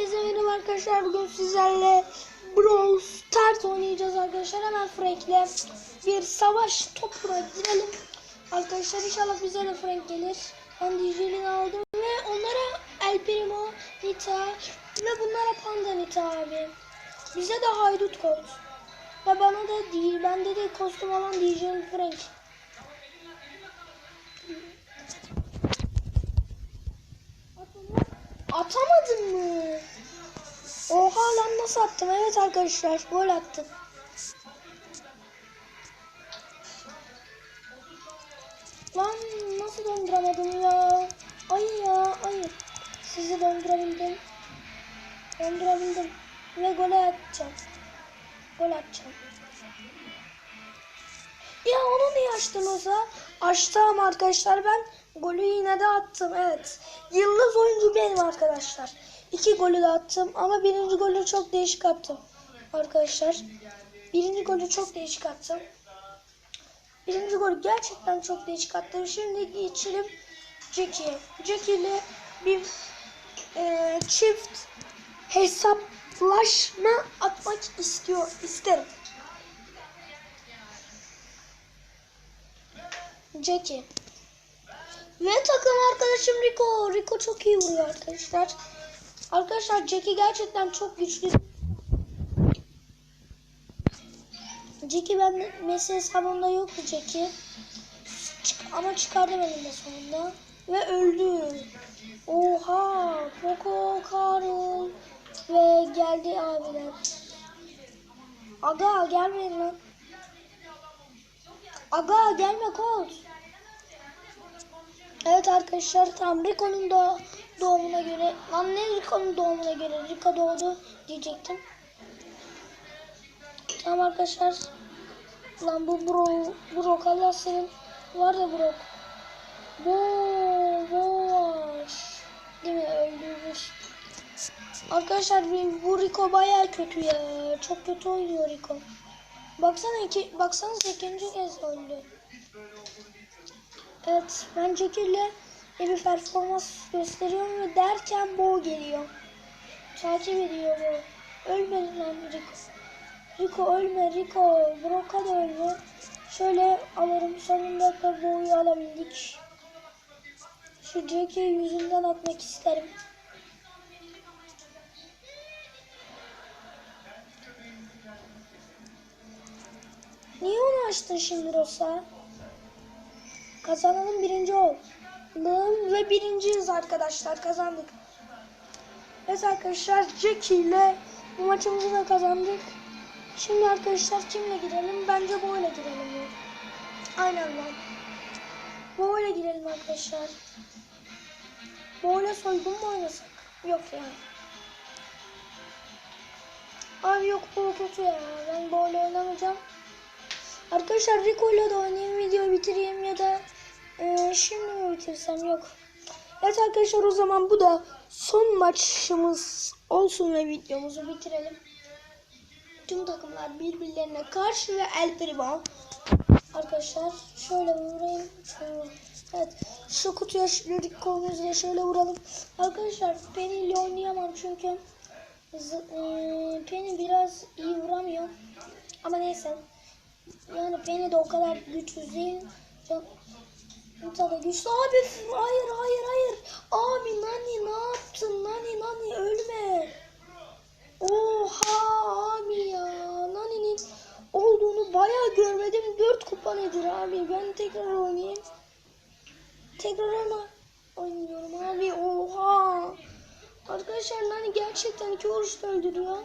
Herkese merhaba arkadaşlar. Bugün sizlerle Brawl Stars oynayacağız arkadaşlar. Hemen Frank'le bir savaş topuna girelim. Arkadaşlar inşallah bize de Frank gelir. Ben DJ'ini aldım ve onlara El Primo, Nita ve bunlara Panda Nita abi. Bize de Haydut Colt. Ve bana da değil. Bende de kostüm olan DJ Frank. Atamadın mı? Oha lan nasıl attım? Evet arkadaşlar gol attım. Lan nasıl donduramadım ya? Ay ya ay. Sizi dondurabildim. Dondurabildim. Ve gole atacağım. Gol atacağım. Ya onu niye açtınız ha? Açtım arkadaşlar ben golü yine de attım evet. Yıldız oyuncu benim arkadaşlar. İki golü de attım ama birinci golü çok değişik attım arkadaşlar. Birinci golü çok değişik attım. Birinci golü gerçekten çok değişik attım. Şimdi geçelim Jackie'ye. Jackie ile bir e, çift hesaplaşma atmak istiyor isterim. Jackie. Ve takım arkadaşım Rico. Rico çok iyi vuruyor arkadaşlar. Arkadaşlar Jackie gerçekten çok güçlü. Jackie ben Messi hesabımda yoktu Jackie. Çık ama çıkardım elinde sonunda. Ve öldü. Oha. Poco, Carol. Ve geldi abiler. Aga gelmeyin lan. Aga gelme Colt. Evet arkadaşlar tam Rico'nun da doğumuna göre lan ne Rico'nun doğumuna göre Rico doğdu diyecektim. Tamam arkadaşlar. Lan bu bro Brock Allah senin var ya Brock. Bu boş. Değil mi öldürmüş. Arkadaşlar bu Rico baya kötü ya. Çok kötü oynuyor Rico. Baksana iki, baksanıza ikinci kez öldü. Evet ben Jackie iyi bir performans gösteriyorum ve derken Bo geliyor. Takip ediyor Bo. Ölmedi lan Rico. Rico ölme Rico. Brock'a da ölme. Şöyle alırım sonunda da Bo'yu alabildik. Şu Jackie yüzünden atmak isterim. Niye onu açtın şimdi Rosa? Kazanalım birinci ol. Ve birinciyiz arkadaşlar kazandık. Evet arkadaşlar Jackie ile bu maçımızı da kazandık. Şimdi arkadaşlar kimle girelim? Bence böyle girelim. ya. Aynen lan. Böyle girelim arkadaşlar. Böyle soygun mu oynasak? Yok yani. Abi yok bu kötü ya. Ben böyle oynamayacağım. Arkadaşlar Rico ile de oynayayım videoyu bitireyim ya da e, şimdi mi bitirsem yok. Evet arkadaşlar o zaman bu da son maçımız olsun ve videomuzu bitirelim. Tüm takımlar birbirlerine karşı ve El Primo. Arkadaşlar şöyle vurayım. Evet şu kutuya şu Rico'muzla şöyle vuralım. Arkadaşlar Penny ile oynayamam çünkü z- e, Penny biraz iyi vuramıyor. Ama neyse. Yani beni de o kadar güçsüz değil. Da güçlü. Abi hayır hayır hayır. Abi Nani ne yaptın? Nani Nani ölme. Oha abi ya. Nani'nin olduğunu bayağı görmedim. 4 kupa nedir abi? Ben tekrar oynayayım. Tekrar ama oynuyorum abi. Oha. Arkadaşlar Nani gerçekten iki vuruşta öldürüyor.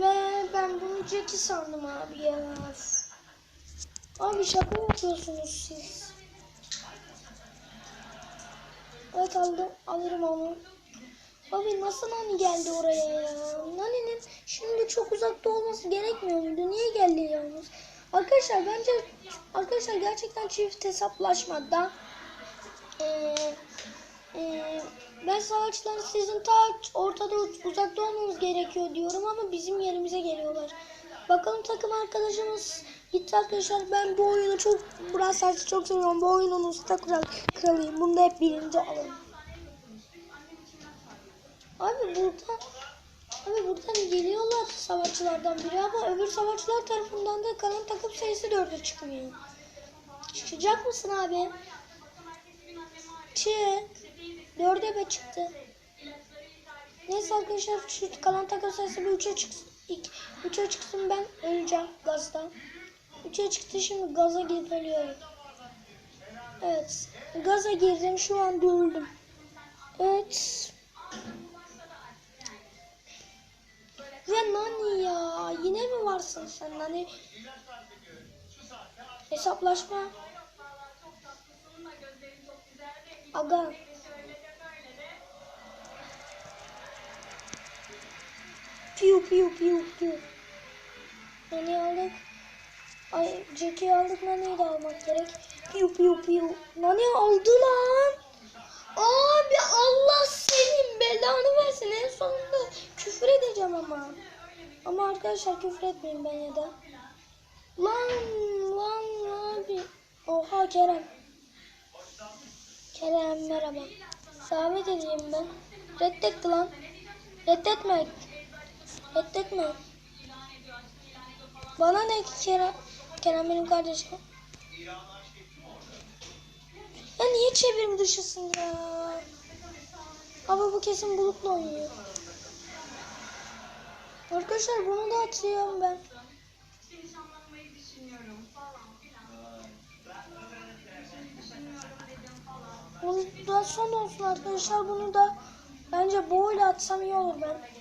Ve ben bunu Jackie sandım abi ya. Abi şaka yapıyorsunuz siz. Evet aldım, alırım onu. Abi nasıl Nani geldi oraya ya? Nani'nin şimdi çok uzakta olması gerekmiyor muydu? Niye geldi yalnız? Arkadaşlar bence arkadaşlar gerçekten çift hesaplaşmada eee eee ben savaşçıların sizin ta ortada uzakta olmanız gerekiyor diyorum ama bizim yerimize geliyorlar. Bakalım takım arkadaşımız gitti arkadaşlar. Ben bu oyunu çok Brawl Stars'ı çok seviyorum. Bu oyunun usta kral, kralıyım. Bunda hep birinci alalım. Abi buradan Abi buradan geliyorlar savaşçılardan biri ama öbür savaşçılar tarafından da kalan takım sayısı dörde çıkmıyor. Çıkacak mısın abi? Çık. Dörde be çıktı. Neyse arkadaşlar şu kalan takım sayısı bir üçe çıksın. Üçe çıksın ben öleceğim gazdan. Üçe çıktı şimdi gaza girip ölüyorum. Evet. Gaza girdim şu an öldüm. Evet. Ve Nani ya yine mi varsın sen Nani? Hesaplaşma. Aga. Piu piu piu piu. Nani aldık. Ay Jack'i aldık Nani'yi de almak gerek. Piu piu piu. Nani aldı lan. Abi Allah senin belanı versin en sonunda küfür edeceğim ama. Ama arkadaşlar küfür etmeyin ben ya da. Lan lan abi. Oha Kerem. Kerem merhaba. Zahmet edeyim ben. Reddetti lan. Reddetme. Reddetme. Bana ne ki Kerem? Kerem benim kardeşim. Ya niye çevrim dışısın ya? Ama bu kesin bulutla oynuyor. Arkadaşlar bunu da atıyorum ben. Bunu da son olsun arkadaşlar. Bunu da bence boğuyla atsam iyi olur ben.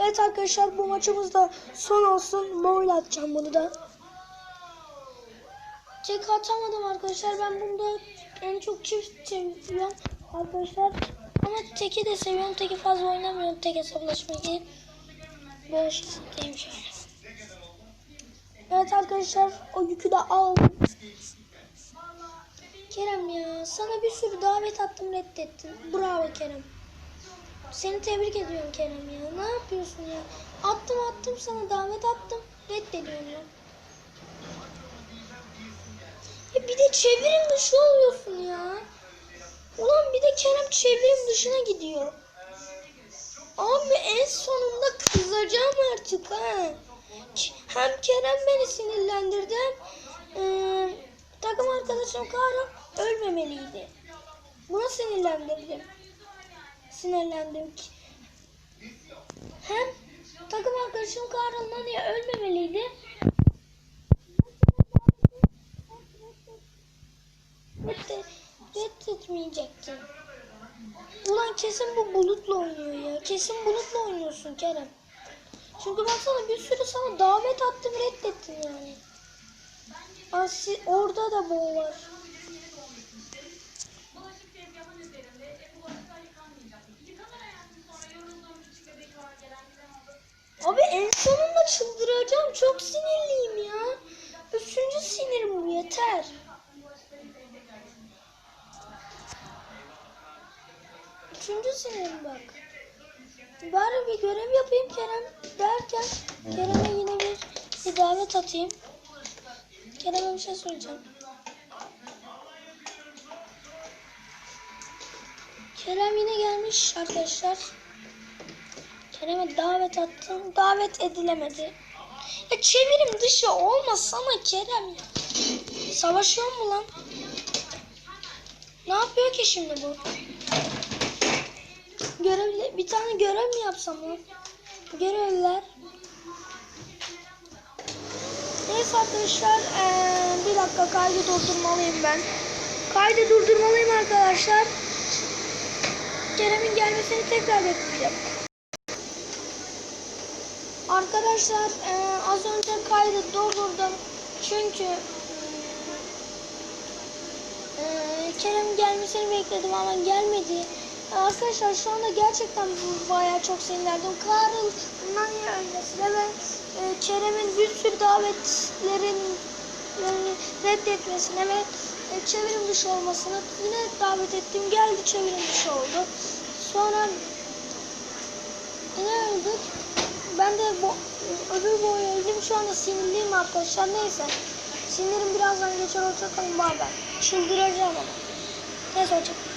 Evet arkadaşlar bu maçımız da son olsun. Boğuyla atacağım bunu da. Tek atamadım arkadaşlar. Ben bunda en çok çift seviyorum arkadaşlar. Ama teki de seviyorum. Teki fazla oynamıyorum. Tek hesaplaşmayı. Şey satayım şöyle. Evet arkadaşlar o yükü de aldım. Kerem ya sana bir sürü davet attım reddettin. Bravo Kerem. Seni tebrik ediyorum Kerem ya. Ne yapıyorsun ya? Attım attım sana davet attım. Reddediyorsun ya. Ya bir de çevrim dışı oluyorsun ya. Ulan bir de Kerem çevrim dışına gidiyor. Abi en sonunda kızacağım artık ha. Hem Kerem beni sinirlendirdi hem eee, takım arkadaşım Kahraman ölmemeliydi. Buna sinirlendirdim. Sinirlendim ki. Hem takım arkadaşım Kahraman ya ölmemeliydi. Reddet, reddetmeyecektim. Ulan kesin bu bulutla oynuyor ya. Kesin bulutla oynuyorsun Kerem. Çünkü baksana bir sürü sana davet attım reddettin yani. Asi, orada da bu var. Abi en sonunda çıldıracağım. Çok sinirliyim ya. Üçüncü sinirim yeter. Üçüncü sinirim bak. Bari bir görev yapayım Kerem derken Kerem'e yine bir, bir davet atayım. Kerem'e bir şey söyleyeceğim. Kerem yine gelmiş arkadaşlar. Kerem'e davet attım. Davet edilemedi. Ya çevirim dışı olmasana Kerem ya. Savaşıyor mu lan? Ne yapıyor ki şimdi bu? Görevli, bir tane görev mi yapsam lan? Görevler. Neyse arkadaşlar eee, bir dakika kaydı durdurmalıyım ben. Kaydı durdurmalıyım arkadaşlar. Kerem'in gelmesini tekrar bekleyeceğim. Arkadaşlar eee, az önce kaydı durdurdum. Çünkü eee, Kerem'in gelmesini bekledim ama gelmedi. Arkadaşlar şu anda gerçekten bayağı çok sinirlendim. Karl Nanya ölmesine ve e, Kerem'in bir sürü davetlerin yani reddetmesine ve e, çevrim dışı olmasına yine davet ettim. Geldi çevrim dışı oldu. Sonra yine öldük. Ben de bu öbür boyu öldüm. Şu anda sinirliyim arkadaşlar. Neyse. Sinirim birazdan geçer ama bay bay. Çıldıracağım ama. Neyse hoşçakalın.